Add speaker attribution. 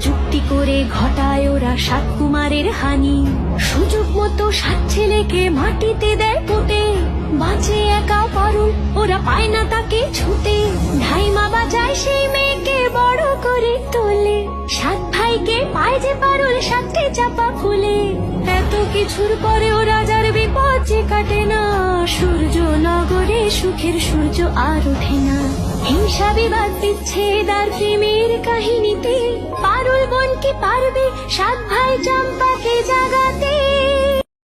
Speaker 1: যুক্তি করে ঘটায় ওরা সাত কুমারের হানি। সুযোগ মতো সাত ছেলেকে মাটিতে দেয় পুঁতে। বাঁচে একা পারুল, ওরা পায় না তাকে ছুতে। ধাইমা বাজায় সেই মেয়েকে বড় করে তোলে। সাত ভাইকে পায় যে পারুল সাতটি চাপা ফুলে। এত কিছুর পরে ও রাজার বিপদ যে কাটে না। সূর্য নগরে সুখের সূর্য আর ওঠে না। হিংসা বিবাদ, বিচ্ছেদ আর প্রেমের কাহিনীতে পারবে